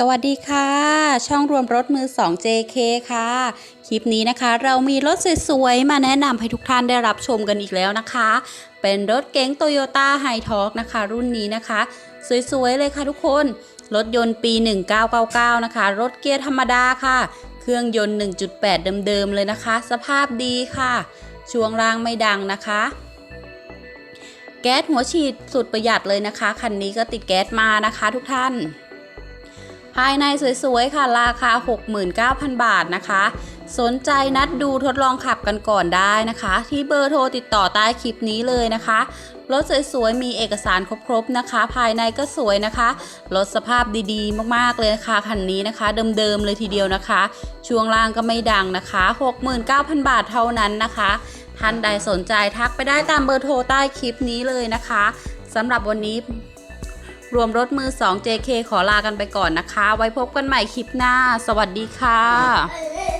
สวัสดีค่ะ ช่องรวมรถมือ 2 JK ค่ะ คลิปนี้นะคะ เรามีรถสวยๆ มาแนะนำให้ทุกท่านได้รับชมกันอีกแล้วนะคะ เป็นรถเก๋ง Toyota h i t o นะคะ รุ่นนี้นะคะ สวยๆ เลยค่ะทุกคน รถยนต์ปี 1999 นะคะ รถเกียร์ธรรมดาค่ะ เครื่องยนต์ 1.8 เดิมๆ เลยนะคะ สภาพดีค่ะ ช่วงล่างไม่ดังนะคะแก๊สหัวฉีดสุดประหยัดเลยนะคะ คันนี้ก็ติดแก๊สมานะคะทุกท่าน ภายในสวยๆค่ะราคา 69,000 บาทนะคะ สนใจนัดดูทดลองขับกันก่อนได้นะคะ ที่เบอร์โทรติดต่อใต้คลิปนี้เลยนะคะรถสวยๆมีเอกสารครบๆนะคะ ภายในก็สวยนะคะรถสภาพดีๆ มากๆเลยค่ะคันนี้นะคะ เดิมๆเลยทีเดียวนะคะ ช่วงล่างก็ไม่ดังนะคะ 69,000 บาทเท่านั้นนะคะท่านใดสนใจทักไปได้ตามเบอร์โทรใต้คลิปนี้เลยนะคะสำหรับวันนี้ รวมรถมือ 2 JK ขอลากันไปก่อนนะคะ ไว้พบกันใหม่คลิปหน้า สวัสดีค่ะ